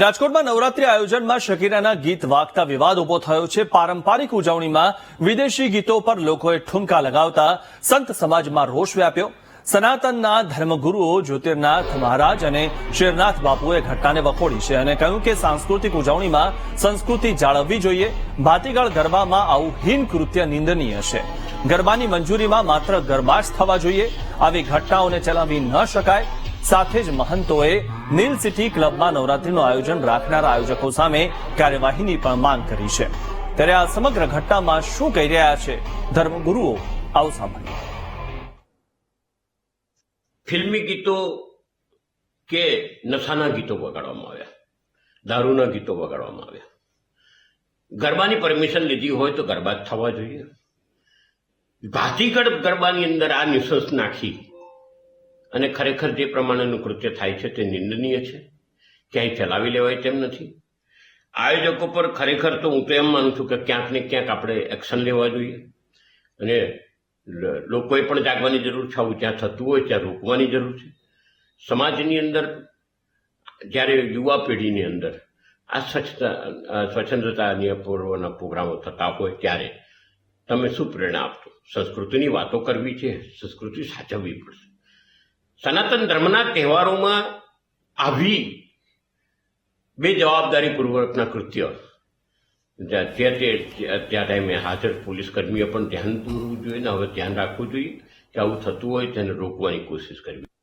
રાજકોટમાં નવરાત્રી આયોજનમાં શકીરાના ગીત વાગતા વિવાદ ઊભો થયો છે. પારંપરિક ઉજવણીમાં વિદેશી ગીતો પર લોકોએ ઠુમકા લગાવતા સંત સમાજમાં રોષ વ્યાપ્યો. સનાતનના ધર્મગુરુઓ જ્યોતિર્નાથ મહારાજ અને શેરનાથ બાપુએ ઘટનાને વખોડી છે અને કહ્યું કે સાંસ્કૃતિક ઉજવણીમાં સંસ્કૃતિ જાળવવી જોઈએ. ભાતીગળ ગરબામાં આવું હીન કૃત્ય નિંદનીય છે. ગરબાની મંજૂરીમાં માત્ર ગરબા જ થવા જોઈએ. આવી ઘટનાઓને ચલાવી ન શકાય. સાથે જ મહંતોએ નીલ સિટી ક્લબમાં નવરાત્રીનું આયોજન રાખનાર આયોજકો સામે કાર્યવાહીની પણ માંગ કરી છે. ત્યારે આ સમગ્ર ઘટનામાં શું કહી રહ્યા છે ધર્મગુરુઓ? આવું સાંભળ્યું ફિલ્મી ગીતો કે નશાના ગીતો વગાડવામાં આવ્યા? દારૂના ગીતો વગાડવામાં આવ્યા? ગરબાની પરમિશન લીધી હોય તો ગરબા જ થવા જોઈએ. ભાતીગઢ ગરબાની અંદર આ નિશંસ નાખી અને ખરેખર જે પ્રમાણેનું કૃત્ય થાય છે તે નિંદનીય છે? ક્યાંય ચલાવી લેવાય તેમ નથી? આયોજકો પર ખરેખર તો હું તો એમ માનું છું કે ક્યાંક ને ક્યાંક આપણે એક્શન લેવા જોઈએ. અને લોકોએ પણ જાગવાની જરૂર છે, આવું જ્યાં થતું હોય ત્યાં રોકવાની જરૂર છે. સમાજની અંદર, જ્યારે યુવા પેઢીની અંદર આ સ્વચ્છતા સ્વચ્છંદતાની પૂર્વના પ્રોગ્રામો થતા હોય ત્યારે તમે શું પ્રેરણા આપશો? સંસ્કૃતિની વાતો કરવી છે, સંસ્કૃતિ સાચવવી પડશે. સનાતન ધર્મના તહેવારોમાં આવી બે જવાબદારીપૂર્વકના કૃત્ય. જે તે ટાઈમે હાજર પોલીસ કર્મીઓ પણ ધ્યાન દોરવું જોઈએ ને હવે ધ્યાન રાખવું જોઈએ કે આવું થતું હોય તેને રોકવાની કોશિશ કરવી.